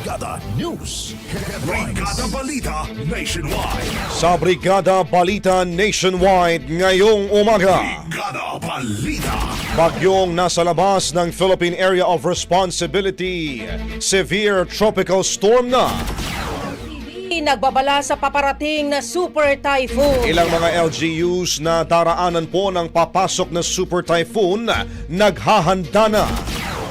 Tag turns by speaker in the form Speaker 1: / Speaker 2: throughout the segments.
Speaker 1: Brigada News.
Speaker 2: Brigada Balita Nationwide.
Speaker 3: Sa Brigada Balita Nationwide ngayong umaga.
Speaker 2: Brigada Balita.
Speaker 3: Bagyong nasa labas ng Philippine Area of Responsibility. Severe tropical storm na.
Speaker 4: Nagbabala sa paparating na super typhoon.
Speaker 3: Ilang mga LGUs na daraanan po ng papasok na super typhoon naghahanda na.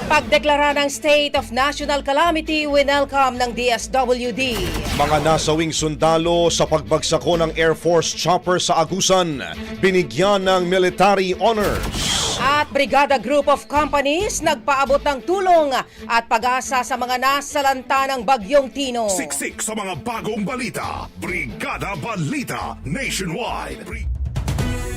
Speaker 4: Pagdeklara ng State of National Calamity, winelcome ng DSWD.
Speaker 3: Mga nasawing sundalo sa pagbagsak ng Air Force chopper sa Agusan, binigyan ng military honors.
Speaker 4: At Brigada Group of Companies nagpaabot ng tulong at pag-asa sa mga nasalanta ng Bagyong Tino.
Speaker 2: Siksik sa mga bagong balita. Brigada Balita Nationwide. Bri-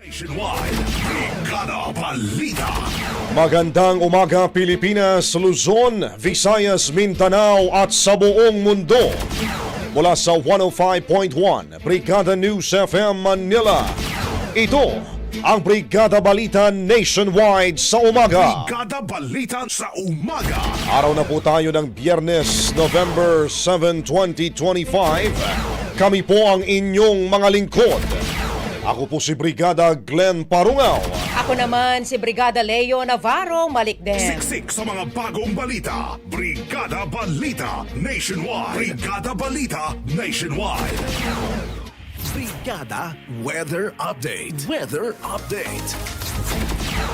Speaker 2: Nationwide. Brigada Balita.
Speaker 3: Magandang umaga Pilipinas, Luzon, Visayas, Mindanao at sa buong mundo. Mula sa 105.1 Brigada News FM Manila. Ito ang Brigada Balita Nationwide sa umaga.
Speaker 2: Brigada Balita sa umaga.
Speaker 3: Araw na po tayo ng Biyernes, November 7, 2025. Kami po ang inyong mga lingkod. Ako po si Brigada Glenn Parungaw.
Speaker 4: Ako naman si Brigada Leo Navarro Malikden.
Speaker 2: Siksik sa mga bagong balita. Brigada Balita Nationwide. Brigada Balita Nationwide.
Speaker 1: Brigada Weather Update. Weather Update.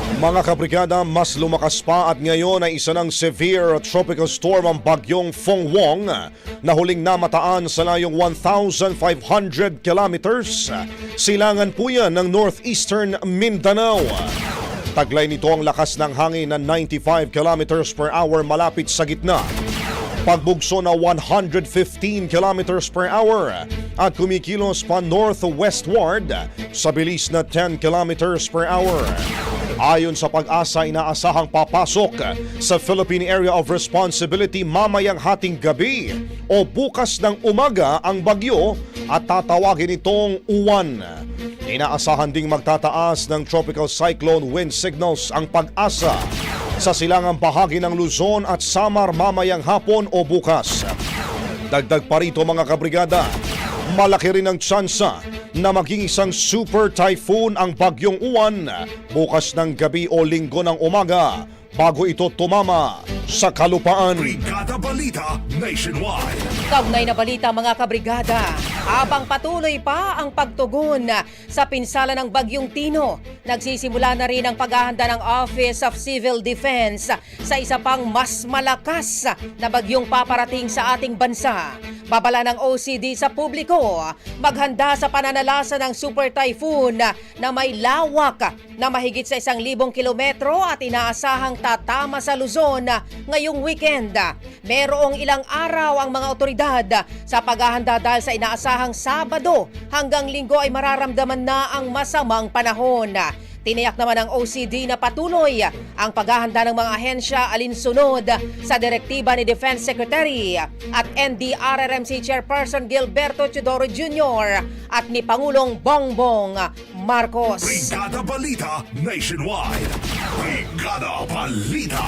Speaker 3: Mga kabrigada, mas lumakas pa at ngayon ay isa ng severe tropical storm ang bagyong Fong Wong na huling namataan sa layong 1,500 kilometers. Silangan po yan ng northeastern Mindanao. Taglay nito ang lakas ng hangin na 95 kilometers per hour malapit sa gitna. Pagbugso na 115 kilometers per hour at kumikilos pa northwestward sa bilis na 10 kilometers per hour. Ayon sa pag-asa, inaasahang papasok sa Philippine Area of Responsibility mamayang hating gabi o bukas ng umaga ang bagyo at tatawagin itong uwan. Inaasahan ding magtataas ng tropical cyclone wind signals ang pag-asa sa silangang bahagi ng Luzon at Samar mamayang hapon o bukas. Dagdag pa rito mga kabrigada, malaki rin ang tsansa na maging isang super typhoon ang bagyong uwan bukas ng gabi o linggo ng umaga bago ito tumama sa kalupaan.
Speaker 2: Brigada Balita Nationwide.
Speaker 4: Kaugnay na balita mga kabrigada, habang patuloy pa ang pagtugon sa pinsala ng Bagyong Tino, nagsisimula na rin ang paghahanda ng Office of Civil Defense sa isa pang mas malakas na bagyong paparating sa ating bansa. Babala ng OCD sa publiko, maghanda sa pananalasa ng super typhoon na may lawak na mahigit sa isang libong kilometro at inaasahang tatama sa Luzon ngayong weekend. Merong ilang araw ang mga otoridad sa paghahanda dahil sa inaasahang Sabado hanggang Linggo ay mararamdaman na ang masamang panahon. Tiniyak naman ng OCD na patuloy ang paghahanda ng mga ahensya alinsunod sa direktiba ni Defense Secretary at NDRRMC Chairperson Gilberto Teodoro Jr. at ni Pangulong Bongbong Marcos.
Speaker 2: Brigada Balita Nationwide. Brigada Balita.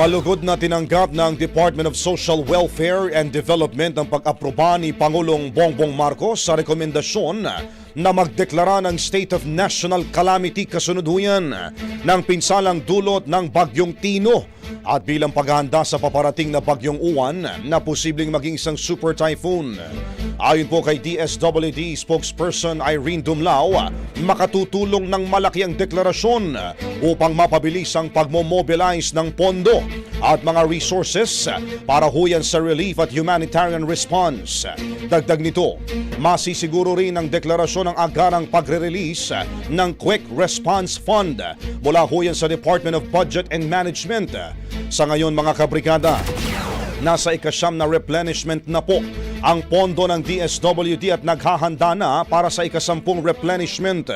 Speaker 3: Malugod na tinanggap ng Department of Social Welfare and Development ang pag-aproba ni Pangulong Bongbong Marcos sa rekomendasyon na magdeklara ng State of National Calamity kasunod-huyan ng pinsalang dulot ng Bagyong Tino at bilang paghahanda sa paparating na Bagyong Uwan na posibleng maging isang super typhoon. Ayon po kay DSWD spokesperson Irene Dumlao, makatutulong ng malaki ang deklarasyon upang mapabilis ang pagmomobilize ng pondo at mga resources para huyan sa relief at humanitarian response. Dagdag nito, masisiguro rin ang deklarasyon ng agarang pagre-release ng Quick Response Fund mula huyan sa Department of Budget and Management. Sa ngayon mga kabrigada, Nasa ikasyam na replenishment na po ang pondo ng DSWD at naghahanda na para sa ikasampung replenishment.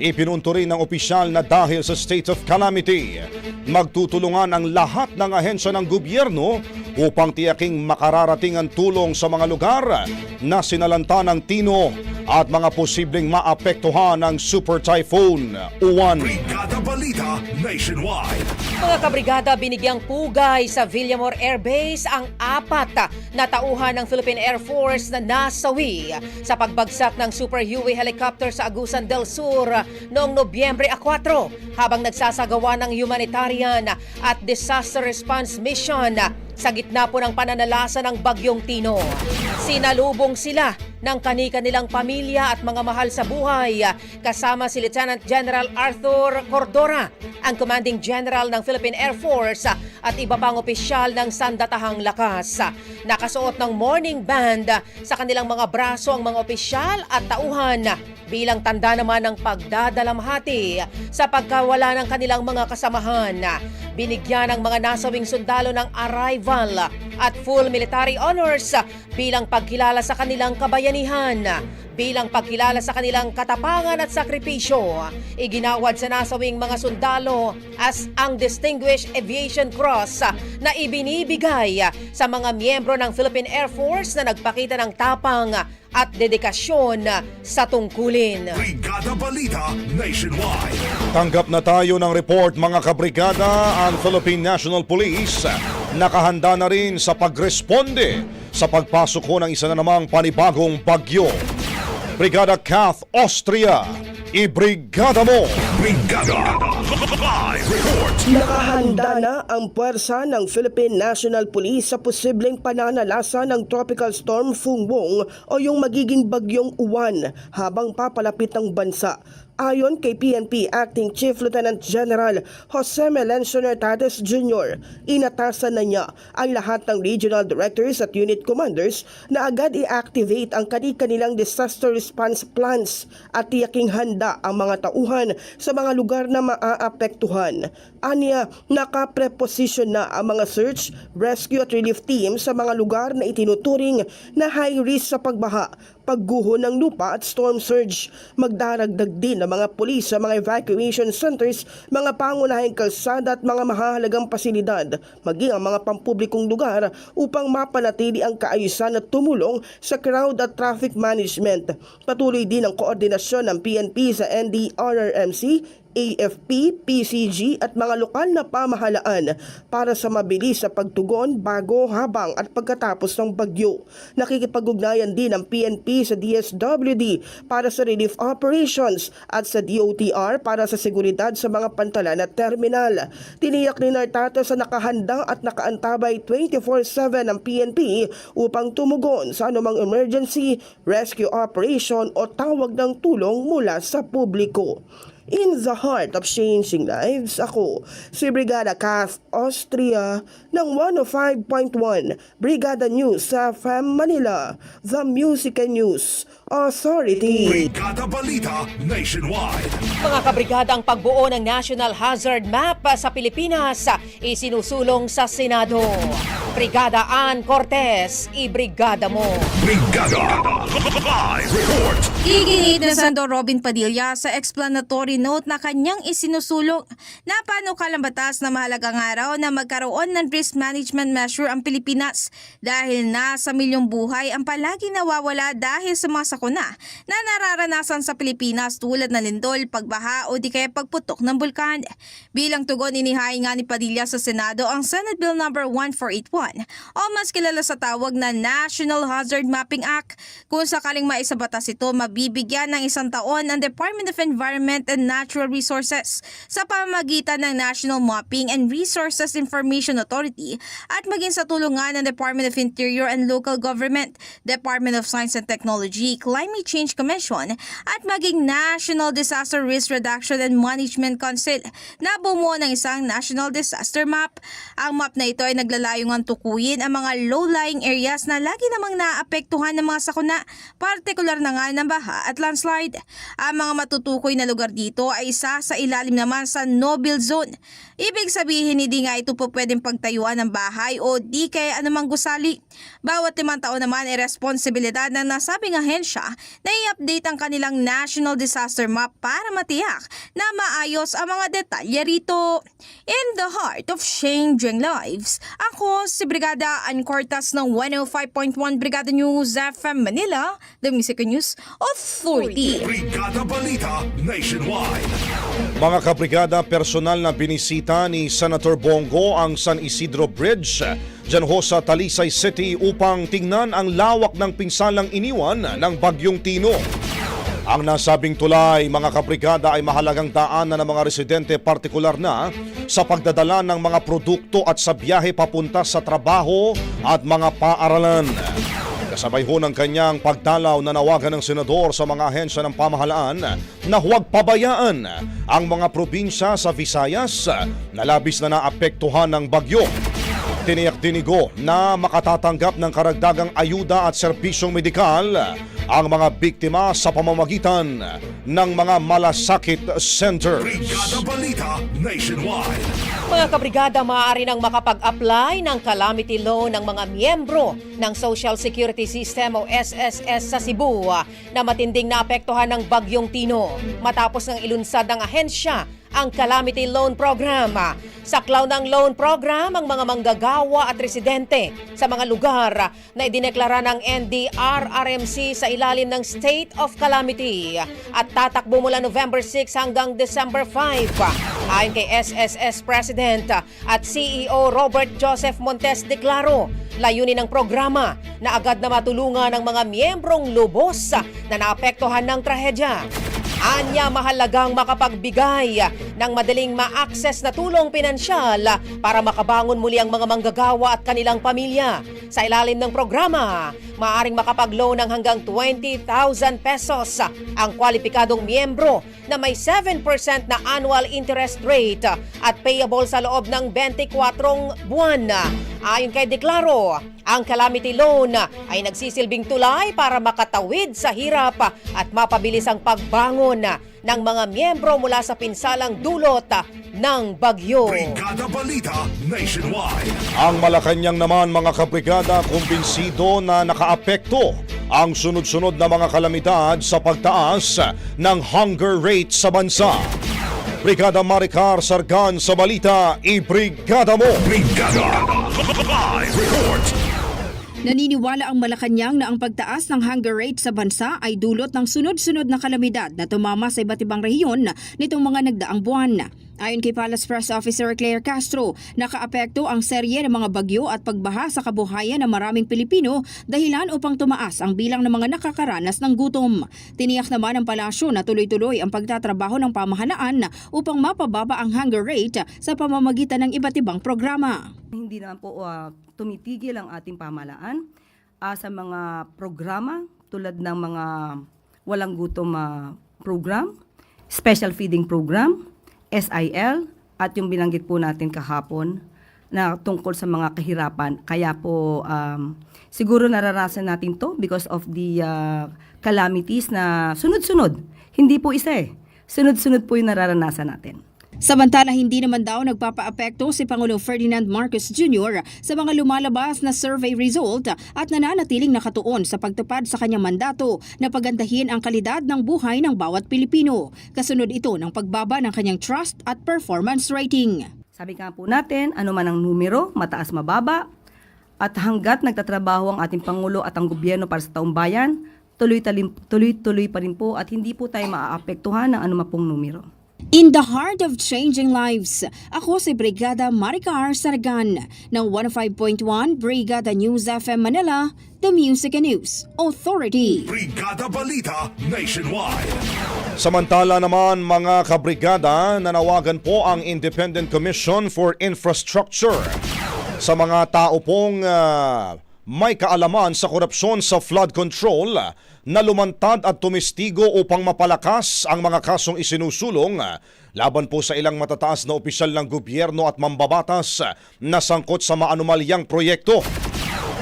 Speaker 3: Ipinunto rin ng opisyal na dahil sa state of calamity, magtutulungan ang lahat ng ahensya ng gobyerno upang tiyaking makararating ang tulong sa mga lugar na sinalanta ng Tino at mga posibleng maapektuhan ng Super Typhoon Uwan.
Speaker 2: Brigada Balita Nationwide.
Speaker 4: Mga kabrigada, binigyang pugay sa Villamor Air Base ang apat na tauhan ng Philippine Air Force na nasawi sa pagbagsak ng Super Huey helicopter sa Agusan del Sur noong Nobyembre 4 habang nagsasagawa ng humanitarian at disaster response mission sa gitna po ng pananalasa ng Bagyong Tino. Sinalubong sila ng kani-kanilang pamilya at mga mahal sa buhay kasama si Lieutenant General Arthur Cordora, ang Commanding General ng Philippine Air Force at iba pang opisyal ng Sandatahang Lakas. Nakasuot ng morning band sa kanilang mga braso ang mga opisyal at tauhan bilang tanda naman ng pagdadalamhati sa pagkawala ng kanilang mga kasamahan. Binigyan ng mga nasawing sundalo ng arrival at full military honors bilang pagkilala sa kanilang kabayanihan bilang pagkilala sa kanilang katapangan at sakripisyo. Iginawad sa nasawing mga sundalo as ang Distinguished Aviation Cross na ibinibigay sa mga miyembro ng Philippine Air Force na nagpakita ng tapang at dedikasyon sa tungkulin.
Speaker 2: Brigada Balita Nationwide.
Speaker 3: Tanggap na tayo ng report mga kabrigada ang Philippine National Police nakahanda na rin sa pagresponde sa pagpasok ko ng isa na namang panibagong bagyo. Brigada Kath Austria, ibrigada mo!
Speaker 2: Brigada Live Report.
Speaker 5: Nakahanda na ang puwersa ng Philippine National Police sa posibleng pananalasa ng Tropical Storm Fungwong o yung magiging bagyong uwan habang papalapit ng bansa. Ayon kay PNP Acting Chief Lieutenant General Jose Melencio Nartates Jr., inatasan na niya ang lahat ng regional directors at unit commanders na agad i-activate ang kani-kanilang disaster response plans at tiyaking handa ang mga tauhan sa mga lugar na maaapektuhan. Anya, nakapreposition na ang mga search, rescue at relief team sa mga lugar na itinuturing na high risk sa pagbaha pagguho ng lupa at storm surge. Magdaragdag din ng mga pulis sa mga evacuation centers, mga pangunahing kalsada at mga mahalagang pasilidad, maging ang mga pampublikong lugar upang mapanatili ang kaayusan at tumulong sa crowd at traffic management. Patuloy din ang koordinasyon ng PNP sa NDRRMC AFP, PCG at mga lokal na pamahalaan para sa mabilis sa pagtugon bago, habang at pagkatapos ng bagyo. Nakikipag-ugnayan din ang PNP sa DSWD para sa relief operations at sa DOTR para sa seguridad sa mga pantalan at terminal. Tiniyak ni Nartato sa nakahanda at nakaantabay 24-7 ang PNP upang tumugon sa anumang emergency, rescue operation o tawag ng tulong mula sa publiko. In the heart of changing lives, ako, si Brigada Kath Austria ng 105.1 Brigada News sa FM Manila, The Music and News Authority.
Speaker 2: Brigada Balita Nationwide.
Speaker 4: Mga kabrigada, ang pagbuo ng National Hazard Map sa Pilipinas isinusulong sa Senado. Brigada Ann Cortez, ibrigada mo.
Speaker 2: Brigada Live Report.
Speaker 6: Iginit na Sando Robin Padilla sa explanatory note na kanyang isinusulong na panukalang batas na mahalagang araw na magkaroon ng risk management measure ang Pilipinas dahil nasa milyong buhay ang palagi nawawala dahil sa mga sakuna na nararanasan sa Pilipinas tulad ng lindol, pagbaha o di kaya pagputok ng bulkan. Bilang tugon inihain nga ni Padilla sa Senado ang Senate Bill number 1481 o mas kilala sa tawag na National Hazard Mapping Act kung sakaling maisabatas ito mabibigyan ng isang taon ang Department of Environment and Natural Resources sa pamamagitan ng National Mapping and Resources Information Authority at maging sa tulungan ng Department of Interior and Local Government, Department of Science and Technology, Climate Change Commission at maging National Disaster Risk Reduction and Management Council na bumuo ng isang National Disaster Map. Ang map na ito ay naglalayong tukuyin ang mga low-lying areas na lagi namang naapektuhan ng mga sakuna, partikular na nga ng baha at landslide. Ang mga matutukoy na lugar dito ay isa sa ilalim naman sa no-build zone. Ibig sabihin hindi nga ito po pwedeng pagtayuan ng bahay o di kaya anumang gusali. Bawat limang taon naman ay responsibilidad ng nasabing ahensya na i-update ang kanilang National Disaster Map para matiyak na maayos ang mga detalye rito. In the heart of changing lives, ako si Brigada Ancortas ng 105.1 Brigada News FM Manila, The Music News Authority.
Speaker 2: Brigada Balita Nationwide.
Speaker 3: Mga kabrigada, personal na binisita ni Senator Bongo ang San Isidro Bridge dyan ho sa Talisay City upang tingnan ang lawak ng pinsalang iniwan ng Bagyong Tino. Ang nasabing tulay, mga kabrigada, ay mahalagang daanan ng mga residente partikular na sa pagdadala ng mga produkto at sa biyahe papunta sa trabaho at mga paaralan. Kasabay ho ng kanyang pagdalaw na nawagan ng senador sa mga ahensya ng pamahalaan na huwag pabayaan ang mga probinsya sa Visayas na labis na naapektuhan ng bagyo. Tiniyak dinigo na makatatanggap ng karagdagang ayuda at serbisyong medikal ang mga biktima sa pamamagitan ng mga malasakit centers.
Speaker 2: Brigada Balita Nationwide.
Speaker 4: Mga kabrigada, maaari nang makapag-apply ng calamity loan ng mga miyembro ng Social Security System o SSS sa Cebu ah, na matinding naapektuhan ng Bagyong Tino matapos ng ilunsad ng ahensya ang Calamity Loan Program. Saklaw ng loan program ang mga manggagawa at residente sa mga lugar na idineklara ng NDRRMC sa ilalim ng State of Calamity at tatakbo mula November 6 hanggang December 5. Ayon kay SSS President at CEO Robert Joseph Montes de Claro, layunin ng programa na agad na matulungan ang mga miyembrong lubos na naapektuhan ng trahedya. Anya mahalagang makapagbigay ng madaling ma-access na tulong pinansyal para makabangon muli ang mga manggagawa at kanilang pamilya. Sa ilalim ng programa, maaring makapag-loan ng hanggang 20,000 pesos ang kwalipikadong miyembro na may 7% na annual interest rate at payable sa loob ng 24 buwan. Ayon kay Deklaro, ang calamity loan ay nagsisilbing tulay para makatawid sa hirap at mapabilis ang pagbangon ng mga miyembro mula sa pinsalang dulot ng bagyo.
Speaker 2: Brigada Balita Nationwide.
Speaker 3: Ang Malacanang naman mga kabrigada kumbinsido na nakaapekto ang sunod-sunod na mga kalamidad sa pagtaas ng hunger rate sa bansa. Brigada Maricar Sargan sa balita, ibrigada mo!
Speaker 2: Brigada Live Report
Speaker 7: Naniniwala ang Malacanang na ang pagtaas ng hunger rate sa bansa ay dulot ng sunod-sunod na kalamidad na tumama sa iba't ibang rehiyon nitong mga nagdaang buwan. Ayon kay Palace Press Officer Claire Castro, nakaapekto ang serye ng mga bagyo at pagbaha sa kabuhayan ng maraming Pilipino dahilan upang tumaas ang bilang ng mga nakakaranas ng gutom. Tiniyak naman ng palasyo na tuloy-tuloy ang pagtatrabaho ng pamahalaan upang mapababa ang hunger rate sa pamamagitan ng iba't ibang programa.
Speaker 8: hindi naman po ah, tumitigil ang ating pamahalaan ah, sa mga programa tulad ng mga walang gutom ah, program, special feeding program, SIL, at yung binanggit po natin kahapon na tungkol sa mga kahirapan. Kaya po um, siguro nararasan natin to because of the ah, calamities na sunod-sunod. Hindi po isa eh. Sunod-sunod po yung nararanasan natin.
Speaker 7: Samantala, hindi naman daw nagpapaapekto si Pangulong Ferdinand Marcos Jr. sa mga lumalabas na survey result at nananatiling nakatuon sa pagtupad sa kanyang mandato na pagandahin ang kalidad ng buhay ng bawat Pilipino. Kasunod ito ng pagbaba ng kanyang trust at performance rating.
Speaker 8: Sabi nga po natin, ano man ang numero, mataas mababa, at hanggat nagtatrabaho ang ating Pangulo at ang gobyerno para sa taong bayan, tuloy-tuloy pa rin po at hindi po tayo maaapektuhan ng anumang pong numero.
Speaker 7: In the heart of changing lives, ako si Brigada Maricar Sargan ng 105.1 Brigada News FM Manila, The Music and News Authority.
Speaker 2: Brigada Balita Nationwide.
Speaker 3: Samantala naman mga kabrigada, nanawagan po ang Independent Commission for Infrastructure. Sa mga tao pong ah, may kaalaman sa korupsyon sa flood control na lumantad at tumistigo upang mapalakas ang mga kasong isinusulong laban po sa ilang matataas na opisyal ng gobyerno at mambabatas na sangkot sa maanumalyang proyekto.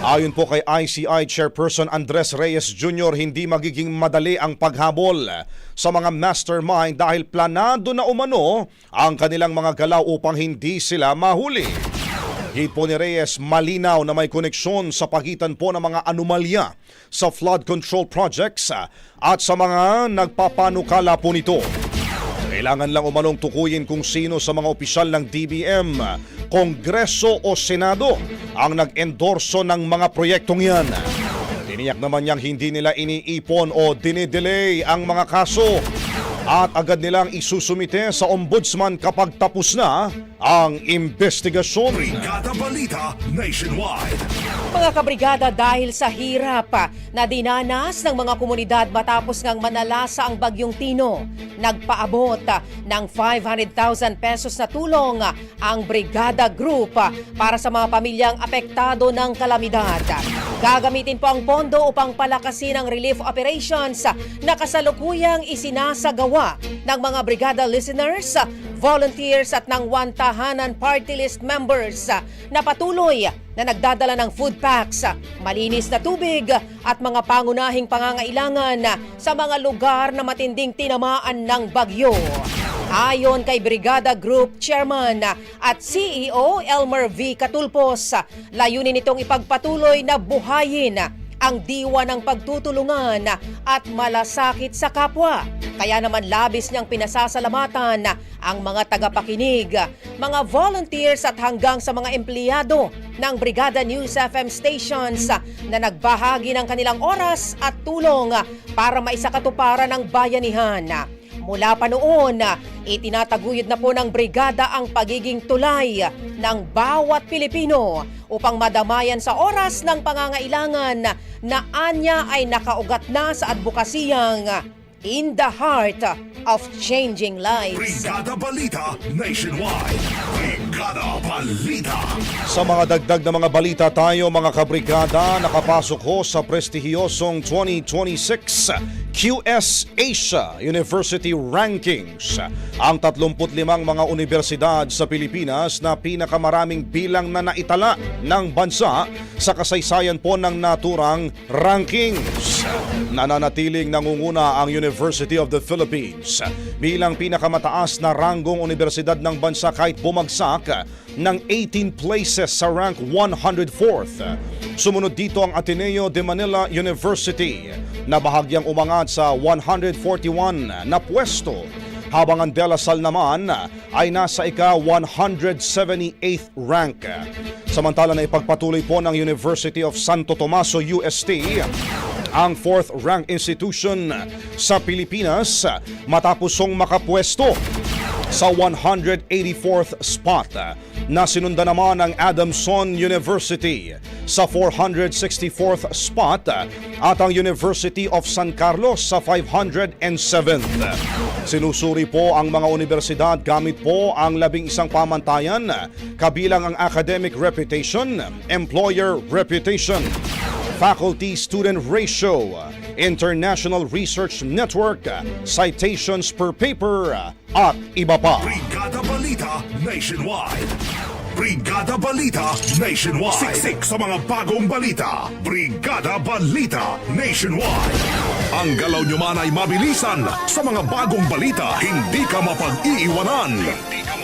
Speaker 3: Ayon po kay ICI Chairperson Andres Reyes Jr., hindi magiging madali ang paghabol sa mga mastermind dahil planado na umano ang kanilang mga galaw upang hindi sila mahuli. Hit po ni Reyes, malinaw na may koneksyon sa pagitan po ng mga anomalya sa flood control projects at sa mga nagpapanukala po nito. Kailangan lang umanong tukuyin kung sino sa mga opisyal ng DBM, Kongreso o Senado ang nag-endorso ng mga proyektong yan. Tiniyak naman niyang hindi nila iniipon o dinidelay ang mga kaso at agad nilang isusumite sa ombudsman kapag tapos na ang investigasyon.
Speaker 2: Brigada Balita Nationwide
Speaker 4: Mga kabrigada dahil sa hirap na dinanas ng mga komunidad matapos ngang manalasa ang bagyong Tino, nagpaabot ng 500,000 pesos na tulong ang Brigada Group para sa mga pamilyang apektado ng kalamidad. Gagamitin po ang pondo upang palakasin ang relief operations na kasalukuyang isinasagawa ng mga brigada listeners, volunteers at ng one party list members na patuloy na nagdadala ng food packs, malinis na tubig at mga pangunahing pangangailangan sa mga lugar na matinding tinamaan ng bagyo. Ayon kay Brigada Group Chairman at CEO Elmer V. Catulpos, ah, layunin itong ipagpatuloy na buhayin ang diwa ng pagtutulungan at malasakit sa kapwa. Kaya naman labis niyang pinasasalamatan ang mga tagapakinig, mga volunteers at hanggang sa mga empleyado ng Brigada News FM stations na nagbahagi ng kanilang oras at tulong para maisakatuparan ang bayanihan. Mula pa noon, itinataguyod na po ng brigada ang pagiging tulay ng bawat Pilipino upang madamayan sa oras ng pangangailangan na anya ay nakaugat na sa advokasiyang in the heart of changing lives.
Speaker 2: Brigada Balita Nationwide Balita
Speaker 3: Sa mga dagdag na mga balita tayo mga kabrigada, nakapasok ho sa prestihiyosong 2026 QS Asia University Rankings. Ang 35 mga universidad sa Pilipinas na pinakamaraming bilang na naitala ng bansa sa kasaysayan po ng naturang rankings. Nananatiling nangunguna ang University of the Philippines bilang pinakamataas na ranggong universidad ng bansa kahit bumagsak ng 18 places sa rank 104th. Sumunod dito ang Ateneo de Manila University na bahagyang umangat sa 141 na pwesto habang ang De La Salle naman ay nasa ika-178th rank. Samantala na ipagpatuloy po ng University of Santo Tomaso UST ang fourth rank institution sa Pilipinas matapusong makapwesto sa 184th spot na sinundan naman ng Adamson University sa 464th spot at ang University of San Carlos sa 507th. Sinusuri po ang mga universidad gamit po ang labing isang pamantayan kabilang ang academic reputation, employer reputation, faculty-student ratio, international research network, citations per paper, at iba pa.
Speaker 2: Brigada Balita Nationwide. Brigada Balita Nationwide. Siksik sa mga bagong balita. Brigada Balita Nationwide. Ang galaw nyo man ay mabilisan sa mga bagong balita. Hindi ka mapag-iiwanan. Hindi ka mapag-iiwanan.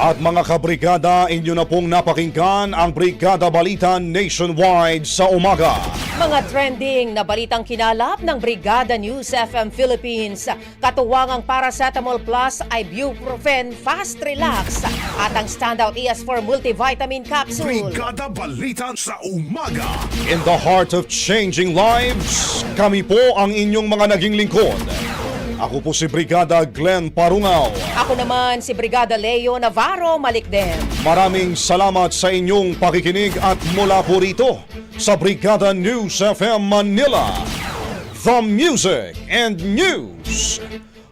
Speaker 3: At mga kabrigada, inyo na pong napakinggan ang Brigada Balita Nationwide sa umaga.
Speaker 4: Mga trending na balitang kinalap ng Brigada News FM Philippines. Katuwangang Paracetamol Plus, Ibuprofen Fast Relax at ang standout ES4 Multivitamin Capsule.
Speaker 2: Brigada Balita sa umaga.
Speaker 3: In the heart of changing lives, kami po ang inyong mga naging lingkod. Ako po si Brigada Glenn Parungaw.
Speaker 4: Ako naman si Brigada Leo Navarro Malikden.
Speaker 3: Maraming salamat sa inyong pakikinig at mula po rito sa Brigada News FM Manila. The Music and News